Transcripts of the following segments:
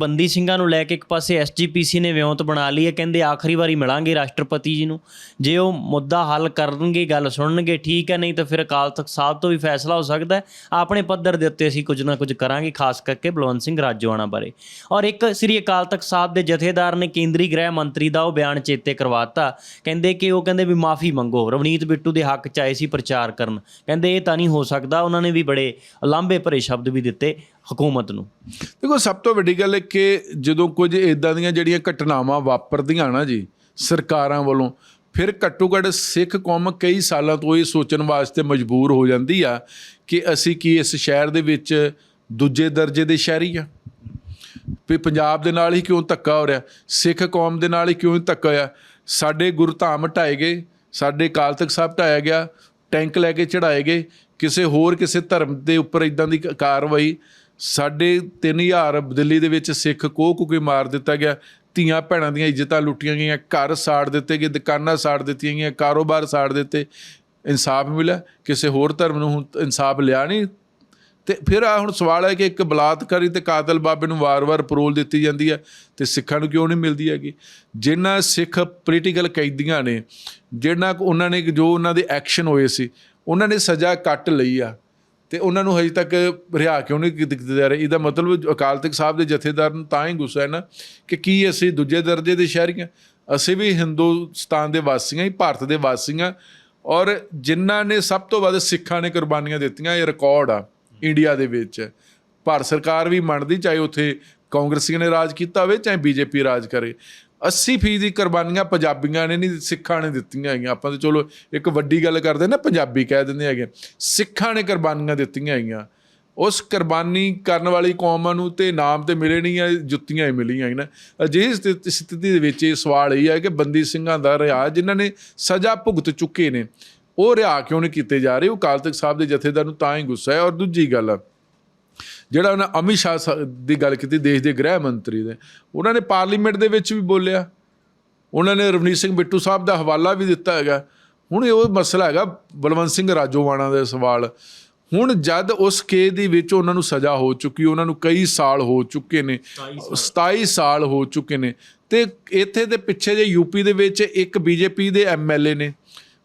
ਬੰਦੀ ਸਿੰਘਾਂ ਨੂੰ ਲੈ ਕੇ ਇੱਕ ਪਾਸੇ ਐਸਜੀਪੀਸੀ ਨੇ ਵਿਉਂਤ ਬਣਾ ਲਈ ਹੈ। ਕਹਿੰਦੇ ਆਖਰੀ ਵਾਰੀ ਮਿਲਾਂਗੇ ਰਾਸ਼ਟਰਪਤੀ ਜੀ ਨੂੰ। ਜੇ ਉਹ ਮੁੱਦਾ ਹੱਲ ਕਰਨਗੇ, ਗੱਲ ਸੁਣਨਗੇ, ਠੀਕ ਹੈ, ਨਹੀਂ ਤਾਂ ਫਿਰ ਅਕਾਲ ਤਖਤ ਸਾਹਿਬ ਤੋਂ ਵੀ ਫੈਸਲਾ ਹੋ ਸਕਦਾ ਹੈ। ਆਪਣੇ ਪੱਧਰ ਦੇ ਉੱਤੇ ਅਸੀਂ ਕੁਝ ਨਾ ਕੁਝ ਕਰਾਂਗੇ, ਖਾਸ ਕਰਕੇ ਬਲਵੰਤ ਸਿੰਘ ਰਾਜੋਆਣਾ ਬਾਰੇ। ਔਰ ਇੱਕ ਸ੍ਰੀ ਅਕਾਲ ਤਖਤ ਸਾਹਿਬ ਦੇ ਜਥੇਦਾਰ ਨੇ ਕੇਂਦਰੀ ਗ੍ਰਹਿ ਮੰਤਰੀ ਦਾ ਉਹ ਬਿਆਨ ਚੇਤੇ ਕਰਵਾਤਾ। ਕਹਿੰਦੇ ਕਿ ਉਹ ਕਹਿੰਦੇ ਵੀ ਮਾਫੀ ਮੰਗੋ, ਰਵਨੀਤ ਬਿੱਟੂ ਦੇ ਹੱਕ ਚ ਆਏ ਸੀ ਪ੍ਰਚਾਰ ਕਰਨ। ਕਹਿੰਦੇ ਇਹ ਤਾਂ ਨਹੀਂ ਹੋ ਸਕਦਾ, ਉਹਨਾਂ ਨੇ ਵੀ ਬੜੇ ਲਾਂਭੇ ਭਰੇ ਸ਼ਬਦ ਵੀ ਦਿੱਤੇ। ਹਕੂਮਤ ਨੂੰ। ਦੇਖੋ, ਸਭ ਤੋਂ ਵੱਡੀ ਗੱਲ ਹੈ ਕਿ ਜਦੋਂ ਕੁਝ ਇਦਾਂ ਦੀਆਂ ਜਿਹੜੀਆਂ ਘਟਨਾਵਾਂ ਵਾਪਰਦੀਆਂ ਨਾ ਜੀ, ਸਰਕਾਰਾਂ ਵੱਲੋਂ, ਫਿਰ ਘੱਟੋ ਘੱਟ ਸਿੱਖ ਕੌਮ ਕਈ ਸਾਲਾਂ ਤੋਂ ਇਹ ਸੋਚਣ ਵਾਸਤੇ ਮਜਬੂਰ ਹੋ ਜਾਂਦੀ ਆ ਕਿ ਅਸੀਂ ਕੀ ਇਸ ਸ਼ਹਿਰ ਦੇ ਵਿੱਚ ਦੂਜੇ ਦਰਜੇ ਦੇ ਸ਼ਹਿਰੀ ਆ? ਵੀ ਪੰਜਾਬ ਦੇ ਨਾਲ ਹੀ ਕਿਉਂ ਧੱਕਾ ਹੋ ਰਿਹਾ? ਸਿੱਖ ਕੌਮ ਦੇ ਨਾਲ ਹੀ ਕਿਉਂ ਧੱਕਾ ਹੋਇਆ? ਸਾਡੇ ਗੁਰਧਾਮ ਢਾਏ ਗਏ, ਸਾਡੇ ਅਕਾਲ ਤਖਤ ਸਾਹਿਬ ਢਾਇਆ ਗਿਆ, ਟੈਂਕ ਲੈ ਕੇ ਚੜਾਏ ਗਏ, ਕਿਸੇ ਹੋਰ ਕਿਸੇ ਧਰਮ ਦੇ ਉੱਪਰ ਇਦਾਂ ਦੀ ਕ- ਕਾਰਵਾਈ ਸਾਡੇ 3000 ਦਿੱਲੀ ਦੇ ਵਿੱਚ ਸਿੱਖ ਕੋਹ ਕੋ ਕੋਈ ਮਾਰ ਦਿੱਤਾ ਗਿਆ, ਧੀਆਂ ਭੈਣਾਂ ਦੀਆਂ ਇੱਜ਼ਤਾਂ ਲੁੱਟੀਆਂ ਗਈਆਂ, ਘਰ ਸਾੜ ਦਿੱਤੇ ਗਏ, ਦੁਕਾਨਾਂ ਸਾੜ ਦਿੱਤੀਆਂ ਗਈਆਂ, ਕਾਰੋਬਾਰ ਸਾੜ ਦਿੱਤੇ, ਇਨਸਾਫ ਮਿਲਿਆ, ਕਿਸੇ ਹੋਰ ਧਰਮ ਨੂੰ ਹੁਣ ਇਨਸਾਫ ਲਿਆ ਨਹੀਂ। ਤੇ ਫਿਰ ਆ ਹੁਣ ਸਵਾਲ ਹੈ ਕਿ ਇੱਕ ਬਲਾਤਕਾਰੀ ਤੇ ਕਾਤਲ ਬਾਬੇ ਨੂੰ ਵਾਰ-ਵਾਰ ਪਰੋਲ ਦਿੱਤੀ ਜਾਂਦੀ ਹੈ ਤੇ ਸਿੱਖਾਂ ਨੂੰ ਕਿਉਂ ਨਹੀਂ ਮਿਲਦੀ ਹੈਗੀ? ਜਿਨ੍ਹਾਂ ਸਿੱਖ ਪੋਲੀਟੀਕਲ ਕੈਦੀਆਂ ਨੇ ਜਿਹਨਾਂ ਉਹਨਾਂ ਨੇ ਜੋ ਉਹਨਾਂ ਦੇ ਐਕਸ਼ਨ ਹੋਏ ਸੀ, ਉਹਨਾਂ ਨੇ ਸਜ਼ਾ ਕੱਟ ਲਈ ਆ। ਤੇ ਉਹਨਾਂ ਨੂੰ ਹਜੇ ਤੱਕ ਰਿਹਾ ਕਿਉਂ ਨਹੀਂ ਕੀਤੀ ਜਾ ਰਹੀ? ਇਹਦਾ ਮਤਲਬ ਅਕਾਲ ਤਖਤ ਸਾਹਿਬ ਦੇ ਜਥੇਦਾਰ ਨੂੰ ਤਾਂ ਹੀ ਗੁੱਸਾ ਹੈ ਨਾ ਕਿ ਕੀ ਅਸੀਂ ਦੂਜੇ ਦਰਜੇ ਦੇ ਸ਼ਹਿਰੀ ਹਾਂ ਅਸੀਂ ਵੀ ਹਿੰਦੁਸਤਾਨ ਦੇ ਵਾਸੀਆਂ ਹੀ, ਭਾਰਤ ਦੇ ਵਾਸੀ ਹਾਂ ਔਰ ਜਿਨ੍ਹਾਂ ਨੇ ਸਭ ਤੋਂ ਵੱਧ ਸਿੱਖਾਂ ਨੇ ਕੁਰਬਾਨੀਆਂ ਦਿੱਤੀਆਂ, ਇਹ ਰਿਕਾਰਡ ਆ ਇੰਡੀਆ ਦੇ ਵਿੱਚ। ਭਾਰਤ ਸਰਕਾਰ ਵੀ ਮੰਨਦੀ ਚਾਹੇ ਉੱਥੇ ਕਾਂਗਰਸੀਆਂ ਨੇ ਰਾਜ ਕੀਤਾ ਹੋਵੇ, ਚਾਹੇ ਬੀਜੇਪੀ ਰਾਜ ਕਰੇ। 80% ਦੀ ਕੁਰਬਾਨੀਆਂ ਪੰਜਾਬੀਆਂ ਨੇ ਨਹੀਂ ਸਿੱਖਾਂ ਨੇ ਦਿੱਤੀਆਂ ਹੈਗੀਆਂ। ਆਪਾਂ ਤਾਂ ਚਲੋ ਇੱਕ ਵੱਡੀ ਗੱਲ ਕਰਦੇ ਨਾ ਪੰਜਾਬੀ ਕਹਿ ਦਿੰਦੇ ਹੈਗੇ। ਸਿੱਖਾਂ ਨੇ ਕੁਰਬਾਨੀਆਂ ਦਿੱਤੀਆਂ ਹੈਗੀਆਂ। ਉਸ ਕੁਰਬਾਨੀ ਕਰਨ ਵਾਲੀ ਕੌਮਾਂ ਨੂੰ ਤੇ ਨਾਮ ਤੇ ਮਿਲੇ ਨਹੀਂ ਆ ਜੁੱਤੀਆਂ ਹੀ ਮਿਲੀਆਂ ਹਨ ਅਜਿਹੀ ਸਥਿ- ਸਥਿਤੀ ਦੇ ਵਿੱਚ ਇਹ ਸਵਾਲ ਇਹ ਹੈ ਕਿ ਬੰਦੀ ਸਿੰਘਾਂ ਦਾ ਰਿਹਾ ਜਿਨ੍ਹਾਂ ਨੇ ਸਜ਼ਾ ਭੁਗਤ ਚੁੱਕੇ ਨੇ ਉਹ ਰਿਹਾ ਕਿਉਂ ਨਹੀਂ ਕੀਤੇ ਜਾ ਰਹੇ? ਉਹ ਕਾਲ ਤਖਤ ਸਾਹਿਬ ਦੇ ਜਥੇਦਾਰ ਨੂੰ ਤਾਂ ਹੀ ਗੁੱਸਾ ਹੈ। ਔਰ ਦੂਜੀ ਗੱਲ ਆ, ਜਿਹੜਾ ਉਹਨਾਂ ਅਮਿਤ ਸ਼ਾਹ ਦੀ ਗੱਲ ਕੀਤੀ ਦੇਸ਼ ਦੇ ਗ੍ਰਹਿ ਮੰਤਰੀ ਦੇ। ਉਹਨਾਂ ਨੇ ਪਾਰਲੀਮੈਂਟ ਦੇ ਵਿੱਚ ਵੀ ਬੋਲਿਆ। ਉਹਨਾਂ ਨੇ ਰਵਨੀਤ ਸਿੰਘ ਬਿੱਟੂ ਸਾਹਿਬ ਦਾ ਹਵਾਲਾ ਵੀ ਦਿੱਤਾ ਹੈਗਾ। ਹੁਣ ਇਹ ਉਹ ਮਸਲਾ ਹੈਗਾ ਬਲਵੰਤ ਸਿੰਘ ਰਾਜੋਵਾਣਾ ਦਾ ਸਵਾਲ। ਹੁਣ ਜਦ ਉਸ ਕੇਸ ਦੇ ਵਿੱਚ ਉਹਨਾਂ ਨੂੰ ਸਜ਼ਾ ਹੋ ਚੁੱਕੀ ਉਹਨਾਂ ਨੂੰ ਕਈ ਸਾਲ ਹੋ ਚੁੱਕੇ ਨੇ 27 ਸਾਲ। ਹੋ ਚੁੱਕੇ ਨੇ। ਤੇ ਇੱਥੇ ਦੇ ਪਿੱਛੇ ਜੇ ਯੂਪੀ ਦੇ ਵਿੱਚ ਇੱਕ ਬੀਜੇਪੀ ਦੇ ਐਮਐਲਏ ਨੇ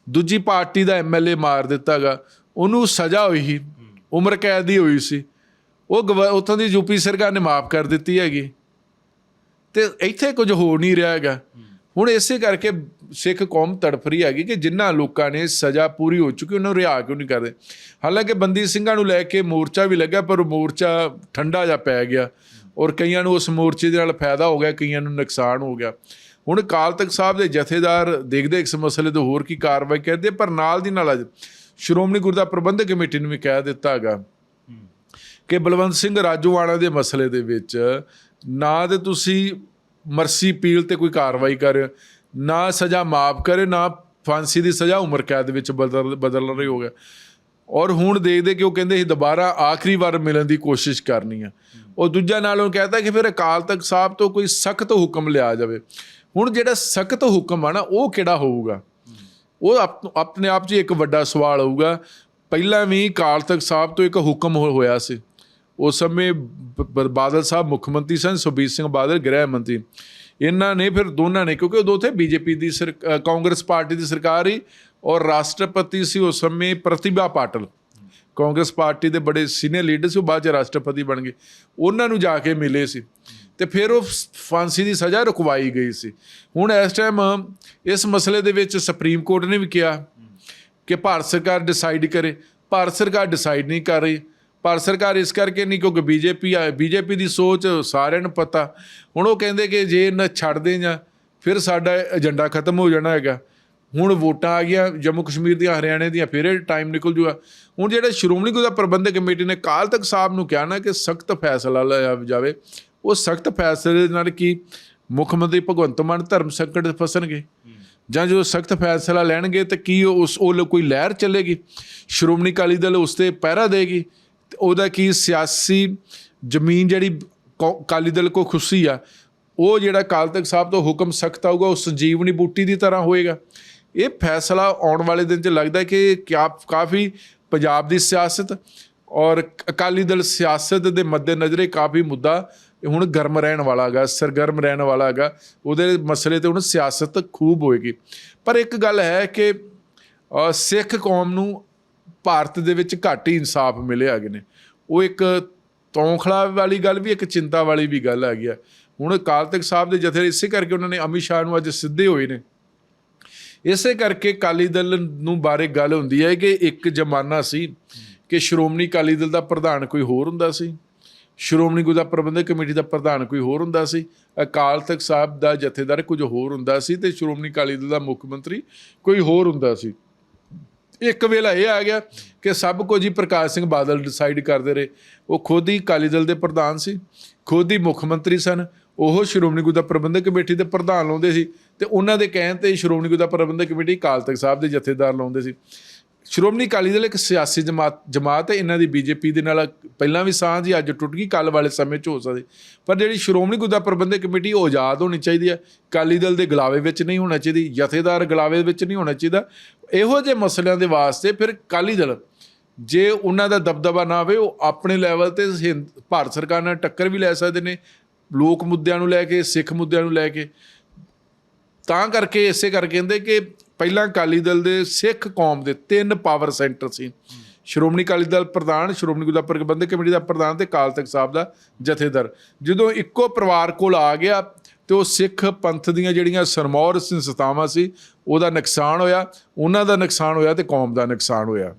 ਦੂਜੀ ਪਾਰਟੀ ਦਾ ਐਮਐਲਏ ਮਾਰ ਦਿੱਤਾਗਾ ਉਹਨੂੰ ਸਜ਼ਾ ਹੋਈ ਸੀ ਉਮਰ ਕੈਦ ਦੀ ਹੋਈ ਸੀ। ਉਹ ਗਵ- ਉੱਥੋਂ ਦੀ ਯੂਪੀ ਸਰਕਾਰ ਨੇ ਮਾਫ ਕਰ ਦਿੱਤੀ ਹੈਗੀ। ਤੇ ਇੱਥੇ ਕੁਝ ਹੋ ਨਹੀਂ ਰਿਹਾ ਹੈਗਾ। ਹੁਣ ਇਸੇ ਕਰਕੇ ਸਿੱਖ ਕੌਮ ਤੜਫ ਰਹੀ ਹੈਗੀ ਕਿ ਜਿਨ੍ਹਾਂ ਲੋਕਾਂ ਨੇ ਸਜ਼ਾ ਪੂਰੀ ਹੋ ਚੁੱਕੀ, ਉਹਨਾਂ ਨੂੰ ਰਿਹਾ ਕਿਉਂ ਨਹੀਂ ਕਰਦੇ। ਹਾਲਾਂਕਿ ਬੰਦੀ ਸਿੰਘਾਂ ਨੂੰ ਲੈ ਕੇ ਮੋਰਚਾ ਵੀ ਲੱਗਾ, ਪਰ ਉਹ ਮੋਰਚਾ ਠੰਡਾ ਜਾ ਪੈ ਗਿਆ ਔਰ ਕਈਆਂ ਨੂੰ ਉਸ ਮੋਰਚੇ ਦੇ ਨਾਲ ਫਾਇਦਾ ਹੋ ਗਿਆ, ਕਈਆਂ ਨੂੰ ਨੁਕਸਾਨ ਹੋ ਗਿਆ। ਹੁਣ ਅਕਾਲ ਤਖਤ ਸਾਹਿਬ ਦੇ ਜਥੇਦਾਰ ਦੇਖਦੇ ਇਸ ਮਸਲੇ ਤੋਂ ਹੋਰ ਕੀ ਕਾਰਵਾਈ ਕਰਦੇ, ਪਰ ਨਾਲ ਦੀ ਨਾਲ ਅੱਜ ਸ਼੍ਰੋਮਣੀ ਗੁਰਦਾ ਪ੍ਰਬੰਧਕ ਕਮੇਟੀ ਨੂੰ ਵੀ ਕਹਿ ਦਿੱਤਾ ਹੈਗਾ। ਕਿ ਬਲਵੰਤ ਸਿੰਘ ਰਾਜੋਵਾਣਾ ਦੇ ਮਸਲੇ ਦੇ ਵਿੱਚ ਨਾ ਤੇ ਤੁਸੀਂ ਮਰਸੀ ਪੀਲ ਤੇ ਕੋਈ ਕਾਰਵਾਈ ਕਰ, ਨਾ ਸਜ਼ਾ ਮਾਫ ਕਰੇ, ਨਾ ਫਾਂਸੀ ਦੀ ਸਜ਼ਾ ਉਮਰ ਕੈਦ ਵਿੱਚ ਬਦਲ ਬਦਲ ਰਹੀ ਹੋ ਗਿਆ। ਔਰ ਹੁਣ ਦੇਖਦੇ ਕਿ ਉਹ ਕਹਿੰਦੇ ਸੀ ਦੁਬਾਰਾ ਆਖਰੀ ਵਾਰ ਮਿਲਣ ਦੀ ਕੋਸ਼ਿਸ਼ ਕਰਨੀ ਆ। ਉਹ ਦੂਜਾ ਨਾਲ ਉਹ ਕਹਿੰਦਾ ਕਿ ਫਿਰ ਅਕਾਲ ਤਖਤ ਸਾਹਿਬ ਤੋਂ ਕੋਈ ਸਖਤ ਹੁਕਮ ਲਿਆ ਜਾਵੇ। ਹੁਣ ਜਿਹੜਾ ਸਖਤ ਹੁਕਮ ਆ ਨਾ, ਉਹ ਕਿਹੜਾ ਹੋਊਗਾ? ਉਹ ਆਪਣੇ ਆਪ 'ਚ ਹੀ ਇੱਕ ਵੱਡਾ ਸਵਾਲ ਹੋਊਗਾ। ਪਹਿਲਾਂ ਵੀ ਅਕਾਲ ਤਖਤ ਸਾਹਿਬ ਤੋਂ ਇੱਕ ਹੁਕਮ ਹੋ- ਹੋਇਆ ਸੀ। ਉਸ ਸਮੇਂ ਬ- ਬਾਦਲ ਸਾਹਿਬ ਮੁੱਖ ਮੰਤਰੀ ਸਨ ਸੁਖਬੀਰ ਸਿੰਘ ਬਾਦਲ ਗ੍ਰਹਿ ਮੰਤਰੀ। ਇਹਨਾਂ ਨੇ ਫਿਰ ਦੋਨਾਂ ਨੇ, ਕਿਉਂਕਿ ਉਦੋਂ ਉੱਥੇ ਬੀਜੇਪੀ ਦੀ ਸਰ- ਕਾਂਗਰਸ ਪਾਰਟੀ ਦੀ ਸਰਕਾਰ ਹੀ ਔਰ ਰਾਸ਼ਟਰਪਤੀ ਸੀ ਉਸ ਸਮੇਂ ਪ੍ਰਤਿਭਾ ਪਾਟਲ। ਕਾਂਗਰਸ ਪਾਰਟੀ ਦੇ ਬੜੇ ਸੀਨੀਅਰ ਲੀਡਰ ਸੀ, ਉਹ ਬਾਅਦ ਚ ਰਾਸ਼ਟਰਪਤੀ ਬਣ ਗਏ। ਉਹਨਾਂ ਨੂੰ ਜਾ ਕੇ ਮਿਲੇ ਸੀ ਤੇ ਫਿਰ ਉਹ ਫਾਂਸੀ ਦੀ ਸਜ਼ਾ ਰੁਕਵਾਈ ਗਈ ਸੀ। ਹੁਣ ਇਸ ਟਾਈਮ ਇਸ ਮਸਲੇ ਦੇ ਵਿੱਚ ਸੁਪਰੀਮ ਕੋਰਟ ਨੇ ਵੀ ਕਿਹਾ ਕਿ ਭਾਰਤ ਸਰਕਾਰ ਡਿਸਾਈਡ ਕਰੇ। ਭਾਰਤ ਸਰਕਾਰ ਡਿਸਾਈਡ ਨਹੀਂ ਕਰ ਰਹੀ। ਭਾਰਤ ਸਰਕਾਰ ਇਸ ਕਰਕੇ ਨਹੀਂ ਕਿਉਂਕਿ ਬੀਜੇਪੀ ਆ, ਬੀਜੇਪੀ ਦੀ ਸੋਚ ਸਾਰਿਆਂ ਨੂੰ ਪਤਾ। ਹੁਣ ਉਹ ਕਹਿੰਦੇ ਕਿ ਜੇ ਇਹਨਾਂ ਛੱਡਦੇ ਜਾਂ ਫਿਰ ਸਾਡਾ ਏਜੰਡਾ ਖਤਮ ਹੋ ਜਾਣਾ ਹੈਗਾ। ਹੁਣ ਵੋਟਾਂ ਆ ਗਈਆਂ, ਜੰਮੂ ਕਸ਼ਮੀਰ ਦੀਆਂ, ਹਰਿਆਣੇ ਦੀਆਂ, ਫਿਰ ਟਾਈਮ ਨਿਕਲ ਜੂਗਾ। ਹੁਣ ਜਿਹੜੇ ਸ਼੍ਰੋਮਣੀ ਗੁਰਦੁਆਰਾ ਪ੍ਰਬੰਧਕ ਕਮੇਟੀ ਨੇ ਕਾਲ ਤੱਕ ਸਾਹਿਬ ਨੂੰ ਕਿਹਾ ਨਾ ਕਿ ਸਖਤ ਫੈਸਲਾ ਲਿਆ ਜਾਵੇ, ਉਹ ਸਖਤ ਫੈਸਲੇ ਦੇ ਨਾਲ ਕੀ ਮੁੱਖ ਮੰਤਰੀ ਭਗਵੰਤ ਮਾਨ ਧਰਮ ਸੰਕਟ 'ਚ ਫਸਣਗੇ? ਜਾਂ ਜੋ ਸਖਤ ਫੈਸਲਾ ਲੈਣਗੇ ਤਾਂ ਕੀ ਉਹ ਉਸ, ਉਹ ਕੋਈ ਲਹਿਰ ਚੱਲੇਗੀ? ਸ਼੍ਰੋਮਣੀ ਅਕਾਲੀ ਦਲ ਉਸ ਤੇ ਪਹਿਰਾ ਦੇਗੀ? ਉਹਦਾ ਕੀ ਸਿਆਸੀ ਜ਼ਮੀਨ ਜਿਹੜੀ ਕੌ- ਅਕਾਲੀ ਦਲ ਕੋ ਖੁਸ਼ੀ ਆ, ਉਹ ਜਿਹੜਾ ਅਕਾਲ ਤਖਤ ਸਾਹਿਬ ਤੋਂ ਹੁਕਮ ਸਖਤ ਆਊਗਾ, ਉਹ ਸੰਜੀਵਨੀ ਬੂਟੀ ਦੀ ਤਰ੍ਹਾਂ ਹੋਏਗਾ। ਇਹ ਫੈਸਲਾ ਆਉਣ ਵਾਲੇ ਦਿਨ 'ਚ ਲੱਗਦਾ ਕਿ ਕਿਆ, ਕਾਫੀ ਪੰਜਾਬ ਦੀ ਸਿਆਸਤ ਔਰ ਅਕਾਲੀ ਦਲ ਸਿਆਸਤ ਦੇ ਮੱਦੇਨਜ਼ਰੇ ਕਾਫੀ ਮੁੱਦਾ ਹੁਣ ਗਰਮ ਰਹਿਣ ਵਾਲਾ ਹੈਗਾ, ਸਰਗਰਮ ਰਹਿਣ ਵਾਲਾ ਹੈਗਾ। ਉਹਦੇ ਮਸਲੇ ਤੇ ਹੁਣ ਸਿਆਸਤ ਖੂਬ ਹੋਏਗੀ। ਪਰ ਇੱਕ ਗੱਲ ਹੈ ਕਿ ਸਿੱਖ ਕੌਮ ਨੂੰ ਭਾਰਤ ਦੇ ਵਿੱਚ ਘੱਟ ਹੀ ਇਨਸਾਫ ਮਿਲੇ ਹੈਗੇ ਨੇ। ਉਹ ਇੱਕ ਤੌਂਖਲਾ ਵਾਲੀ ਗੱਲ ਵੀ, ਇੱਕ ਚਿੰਤਾ ਵਾਲੀ ਵੀ ਗੱਲ ਹੈਗੀ ਆ। ਹੁਣ ਅਕਾਲ ਤਖਤ ਸਾਹਿਬ ਦੇ ਜਥੇ ਇਸੇ ਕਰਕੇ ਉਹਨਾਂ ਨੇ ਅਮਿਤ ਸ਼ਾਹ ਨੂੰ ਅੱਜ ਸਿੱਧੇ ਹੋਏ ਨੇ। ਇਸੇ ਕਰਕੇ ਅਕਾਲੀ ਦਲ ਨੂੰ ਬਾਰੇ ਗੱਲ ਹੁੰਦੀ ਹੈ ਕਿ ਇੱਕ ਜ਼ਮਾਨਾ ਸੀ ਕਿ ਸ਼੍ਰੋਮਣੀ ਅਕਾਲੀ ਦਲ ਦਾ ਪ੍ਰਧਾਨ ਕੋਈ ਹੋਰ ਹੁੰਦਾ ਸੀ, ਸ਼੍ਰੋਮਣੀ ਗੁਰਦੁਆਰਾ ਪ੍ਰਬੰਧਕ ਕਮੇਟੀ ਦਾ ਪ੍ਰਧਾਨ ਕੋਈ ਹੋਰ ਹੁੰਦਾ ਸੀ, ਅਕਾਲ ਤਖਤ ਸਾਹਿਬ ਦਾ ਜਥੇਦਾਰ ਕੁਝ ਹੋਰ ਹੁੰਦਾ ਸੀ ਤੇ ਸ਼੍ਰੋਮਣੀ ਅਕਾਲੀ ਦਲ ਦਾ ਮੁੱਖ ਮੰਤਰੀ ਕੋਈ ਹੋਰ ਹੁੰਦਾ ਸੀ। ਇੱਕ ਵੇਲਾ ਇਹ ਆ ਗਿਆ ਕਿ ਸਭ ਕੁਝ ਹੀ ਪ੍ਰਕਾਸ਼ ਸਿੰਘ ਬਾਦਲ ਡਿਸਾਈਡ ਕਰਦੇ ਰਹੇ। ਉਹ ਖੁਦ ਹੀ ਅਕਾਲੀ ਦਲ ਦੇ ਪ੍ਰਧਾਨ ਸੀ, ਖੁਦ ਹੀ ਮੁੱਖ ਮੰਤਰੀ ਸਨ। ਉਹ ਸ਼੍ਰੋਮਣੀ ਗੁਰਦੁਆਰਾ ਪ੍ਰਬੰਧਕ ਕਮੇਟੀ ਦੇ ਪ੍ਰਧਾਨ ਲਾਉਂਦੇ ਸੀ ਤੇ ਉਹਨਾਂ ਦੇ ਕਹਿਣ ਤੇ ਸ਼੍ਰੋਮਣੀ ਗੁਰਦੁਆਰਾ ਪ੍ਰਬੰਧਕ ਕਮੇਟੀ ਅਕਾਲ ਤਖਤ ਸਾਹਿਬ ਦੇ ਜਥੇਦਾਰ ਲਾਉਂਦੇ ਸੀ। ਸ਼੍ਰੋਮਣੀ ਅਕਾਲੀ ਦਲ ਇੱਕ ਸਿਆਸੀ ਜਮਾਤ ਜਮਾਤ ਹੈ, ਇਹਨਾਂ ਦੀ ਬੀਜੇਪੀ ਦੇ ਨਾਲ ਪਹਿਲਾਂ ਵੀ ਸਾਂਝ ਹੀ ਅੱਜ ਟੁੱਟ ਗਈ ਕੱਲ ਵਾਲੇ ਸਮੇਂ 'ਚ ਹੋ ਸਕਦੀ। ਪਰ ਜਿਹੜੀ ਸ਼੍ਰੋਮਣੀ ਗੁਰਦੁਆਰਾ ਪ੍ਰਬੰਧਕ ਕਮੇਟੀ, ਉਹ ਆਜ਼ਾਦ ਹੋਣੀ ਚਾਹੀਦੀ ਹੈ। ਅਕਾਲੀ ਦਲ ਦੇ ਗਲਾਵੇ ਵਿੱਚ ਨਹੀਂ ਹੋਣਾ ਚਾਹੀਦੀ, ਜਥੇਦਾਰ ਗਲਾਵੇ ਵਿੱਚ ਨਹੀਂ ਹੋਣਾ ਚਾਹੀਦਾ। ਇਹੋ ਜਿਹੇ ਮਸਲਿਆਂ ਦੇ ਵਾਸਤੇ ਫਿਰ ਅਕਾਲੀ ਦਲ, ਜੇ ਉਹਨਾਂ ਦਾ ਦਬਦਬਾ ਨਾ ਹੋਵੇ, ਉਹ ਆਪਣੇ ਲੈਵਲ ਤੇ ਹਿੰਦ- ਭਾਰਤ ਸਰਕਾਰ ਨਾਲ ਟੱਕਰ ਵੀ ਲੈ ਸਕਦੇ ਨੇ, ਲੋਕ ਮੁੱਦਿਆਂ ਨੂੰ ਲੈ ਕੇ, ਸਿੱਖ ਮੁੱਦਿਆਂ ਨੂੰ ਲੈ ਕੇ। ਤਾਂ ਕਰਕੇ ਇਸੇ ਕਰਕੇ ਕਹਿੰਦੇ ਕਿ ਪਹਿਲਾਂ ਅਕਾਲੀ ਦਲ ਦੇ ਸਿੱਖ ਕੌਮ ਦੇ ਤਿੰਨ ਪਾਵਰ ਸੈਂਟਰ ਸੀ। ਸ਼੍ਰੋਮਣੀ ਅਕਾਲੀ ਦਲ ਪ੍ਰਧਾਨ, ਸ਼੍ਰੋਮਣੀ ਗੁਰਦੁਆਰਾ ਪ੍ਰਬੰਧਕ ਕਮੇਟੀ ਦਾ ਪ੍ਰਧਾਨ ਤੇ ਅਕਾਲ ਤਖਤ ਸਾਹਿਬ ਦਾ ਜਥੇਦਾਰ। ਜਦੋਂ ਇੱਕੋ ਪਰਿਵਾਰ ਕੋਲ ਆ ਗਿਆ ਤੇ ਉਹ ਸਿੱਖ ਪੰਥ ਦੀਆਂ ਜਿਹੜੀਆਂ ਸਰਮੌਰ ਸੰਸਥਾਵਾਂ ਸੀ, ਉਹਦਾ ਨੁਕਸਾਨ ਹੋਇਆ, ਉਹਨਾਂ ਦਾ ਨੁਕਸਾਨ ਹੋਇਆ ਤੇ ਕੌਮ ਦਾ ਨੁਕਸਾਨ ਹੋਇਆ।